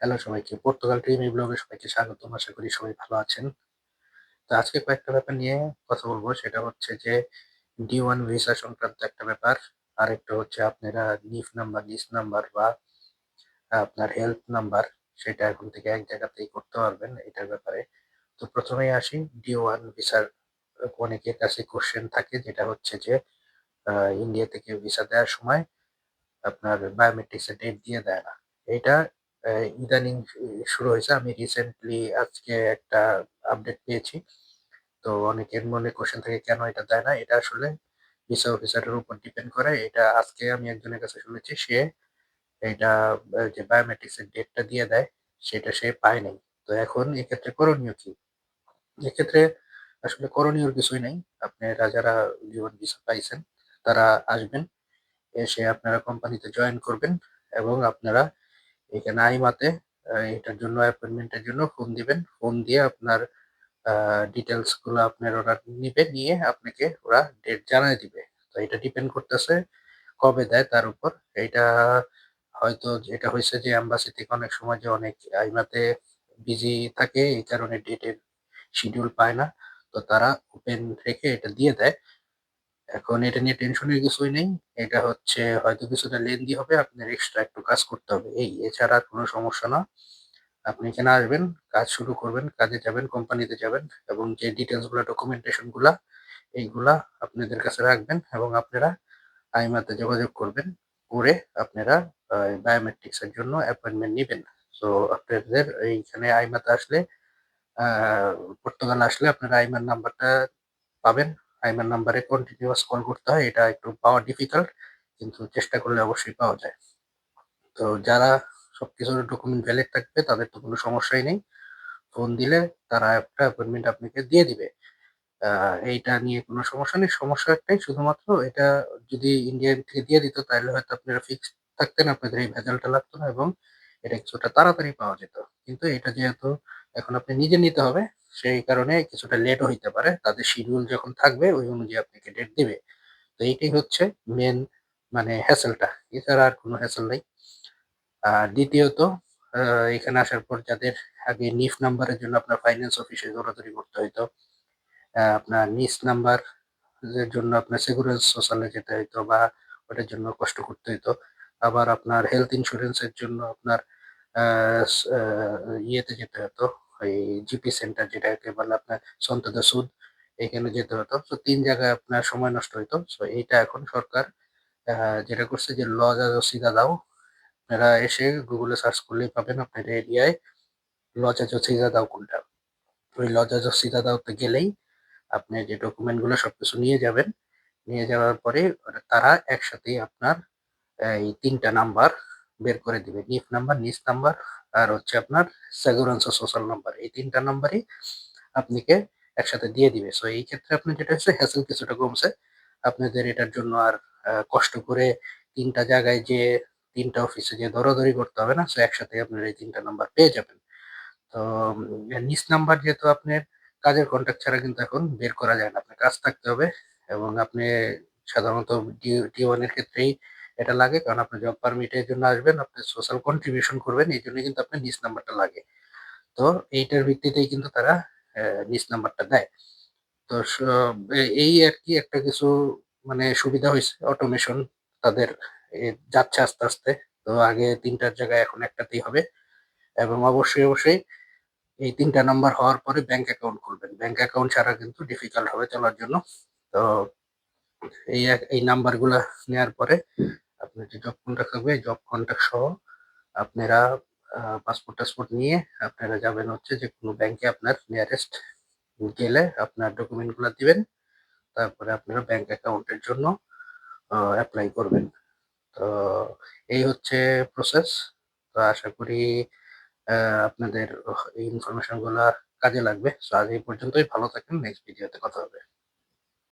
Hello সবাইকে। Portugal dream ব্লগে সবাইকে স্বাগতম। আশা করি সবাই ভালো আছেন। তো আজকে কয়েকটা ব্যাপার নিয়ে কথা বলব। সেটা হচ্ছে যে ডি ওয়ান ভিসা সংক্রান্ত একটা ব্যাপার। আর একটা হচ্ছে আপনারা নিফ নাম্বার, নিস নাম্বার বা আপনার হেল্প নাম্বার সেটা এখন থেকে এক জায়গাতেই করতে পারবেন এটার ব্যাপারে। তো প্রথমেই আসি ডি ওয়ান ভিসার অনেকের কাছে কোয়েশ্চেন থাকে যেটা হচ্ছে যে ইন্ডিয়া থেকে ভিসা দেওয়ার সময় আপনার বায়োমেট্রিক্সের ডেট দিয়ে দেয় না। এটা ইদানিং শুরু হয়েছে। আমি রিসেন্টলি আজকে একটা আপডেট পেয়েছি। তো অনেকের মনে কোয়েশ্চেন থাকে, কেন এটা দেয় না? এটা আসলে ভিসা অফিসারের উপর ডিপেন্ড করে। এটা আজকে আমি একজনের কাছে শুনেছি, সে এটা যে বায়োমেট্রিক্স এর ডেটটা দিয়ে দেয়, সেটা সে পায় নাই। তো এখন এক্ষেত্রে করণীয় কি? এক্ষেত্রে আসলে করণীয় কিছুই নাই। আপনারা যারা ডি-1 ভিসা পাইছেন, তারা আসবেন। এসে আপনারা কোম্পানিতে জয়েন করবেন এবং আপনারা এখানে আইমাতে এটার জন্য অ্যাপয়েন্টমেন্টের জন্য ফোন দিবেন। ফোন দিয়ে আপনার আ ডিটেইলসগুলো আপনার ওরা নিবে। নিয়ে আপনাকে ওরা ডেট জানায় দিবে। তো এটা ডিপেন্ড করতেছে কবে দেয় তার উপর। এটা হয়তো এটা হইছে যে এম্বাসি থেকে অনেক সময় যে অনেক আইমাতে বিজি থাকে, এই কারণে ডেটের শিডিউল পায় না। তো তারা ওপেন রেখে এটা দিয়ে দেয়। এখন এটা নিয়ে টেনশনের কিছুই নেই। এটা হচ্ছে হয়তো কিছুটা লেনদি হবে। আপনার এক্সট্রা একটু কাজ করতে হবে এই। এছাড়া কোনো সমস্যা না। আপনি এখানে আসবেন, কাজ শুরু করবেন, কাজে যাবেন, কোম্পানিতে যাবেন এবং যে ডিটেইলসগুলা ডকুমেন্টেশনগুলা এইগুলা আপনাদের কাছে রাখবেন এবং আপনারা আইমাতে যোগাযোগ করবেন। করে আপনারা আ বায়োমেট্রিক্স এর জন্য অ্যাপয়েন্টমেন্ট নিবেন। সো আপনাদের এইখানে আইমাতে আসলে পর্তুগাল আসলে আপনারা আইমার নাম্বারটা পাবেন। আইমার নাম্বারে কন্টিনিউয়াস কল করতে হয়। এটা একটু পাওয়া ডিফিকাল্ট কিন্তু চেষ্টা করলে অবশ্যই পাওয়া যায়। তো যারা সবকিছুর ডকুমেন্ট ভ্যালিড থাকবে, তাদের তো কোনো সমস্যাই নেই। ফোন দিলে তারা একটা অ্যাপয়েন্টমেন্ট আপনাকে দিয়ে দিবে। এইটা নিয়ে কোনো সমস্যা নেই। সমস্যা একটাই, শুধুমাত্র এটা যদি ইন্ডিয়া থেকে দিয়ে দিত, তাহলে হয়তো আপনারা ফিক্সড থাকতেন। আপনাদের এই ভেজালটা লাগতো না এবং এটা কিছুটা তাড়াতাড়ি পাওয়া যেত। কিন্তু এটা যেহেতু এখন আপনি নিজে নিতে হবে সেই কারণে কিছুটা লেটও হইতে পারে। তাদের শিডিউল যখন থাকবে, ওই অনুযায়ী আপনাকে ডেট দিবে। তো এইটাই হচ্ছে মেন মানে হ্যাসেলটা। এছাড়া আর কোনো হ্যাসেল নাই। আর দ্বিতীয়ত এখানে আসার পর যাদের আগে নিফ নাম্বারের জন্য আপনার ফাইন্যান্স অফিসে দৌড়াদৌড়ি করতে হইতো। আপনার নিস নাম্বার এর জন্য আপনার সেগুরেন্স সোশ্যালে যেতে হইতো বা ওটার জন্য কষ্ট করতে হইতো। আবার আপনার হেলথ ইন্সুরেন্স এর জন্য আপনার ইয়েতে যেতে হতো। জিপি সেন্টার যেটাকে বলে আপনার সন্তদা সুদ, এখানে যেতে হতো। তো তিন জায়গায় আপনার সময় নষ্ট হইতো। সো এইটা এখন সরকার যেটা করছে যে লজ আজো সিদাদাও আপনারা এসে গুগলে সার্চ করলেই পাবেন আপনার এরিয়ায় লজ আজো সিদাদাও কোনটা। ওই লজ আজো সিদাদাওতে গেলেই আপনি যে ডকুমেন্টগুলো সবকিছু নিয়ে যাবেন। নিয়ে যাওয়ার পরে তারা একসাথেই আপনার, এই তিনটা নাম্বার বের করে দিবে। নিফ নাম্বার, নিস নাম্বার আর হচ্ছে আপনার সেগুরেন্সা সোশ্যাল নাম্বার। এই তিনটা নাম্বারই আপনাকে একসাথে দিয়ে দিবে। সো এই ক্ষেত্রে আপনি যেটা হচ্ছে হ্যাসেল কিছুটা কমছে। আপনাদের এটার জন্য আর কষ্ট করে ৩ টা জায়গায় যেয়ে ৩ টা অফিসে যেয়ে দৌড়াদৌড়ি করতে হবে না। সো একসাথে আপনারা এই ৩ টা নাম্বার পেয়ে যাবেন। তো নিস নাম্বার যেহেতু আপনার কাজের কন্ট্রাক্ট ছাড়া কিন্তু এখন বের করা যায় না। আপনার কাজ থাকতে হবে এবং আপনি সাধারণত ডি ডি-1 এর ক্ষেত্রেই এটা লাগে। কারণ আপনি জব পারমিটের জন্য আসবেন, আপনি সোশ্যাল কন্ট্রিবিউশন করবেন। এই জন্য কিন্তু আপনার নিস নাম্বারটা লাগে। তো এইটার ভিত্তিতেই কিন্তু তারা নিস নাম্বারটা দেয়। তো এই আর কি একটা কিছু মানে সুবিধা হয়েছে অটোমেশন তাদের যাচ্ছে আস্তে, আস্তে। তো আগে তিনটার জায়গায় এখন একটাতেই হবে এবং অবশ্যই, অবশ্যই এই ৩ টা নাম্বার হওয়ার পরে ব্যাংক অ্যাকাউন্ট খুলবেন। ব্যাংক অ্যাকাউন্ট ছাড়া কিন্তু ডিফিকাল্ট হবে চলার জন্য। তো এই এই নাম্বারগুলা নেওয়ার পরে আপনার যে জব কন্ট্রাক্ট থাকবে জব কন্ট্রাক্ট সহ আপনারা আ পাসপোর্ট-টাসপোর্ট নিয়ে আপনারা যাবেন হচ্ছে যে কোনো ব্যাংকে আপনার নিয়ারেস্ট গেলে আপনার ডকুমেন্টগুলা দিবেন। তারপরে আপনারা ব্যাংক অ্যাকাউন্টের জন্য আ এপ্লাই করবেন। তো এই হচ্ছে প্রসেস। তো আশা করি আপনাদের এই ইনফরমেশনগুলা কাজে লাগবে। সো আজ এই পর্যন্তই। ভালো থাকবেন। নেক্সট ভিডিওতে কথা হবে।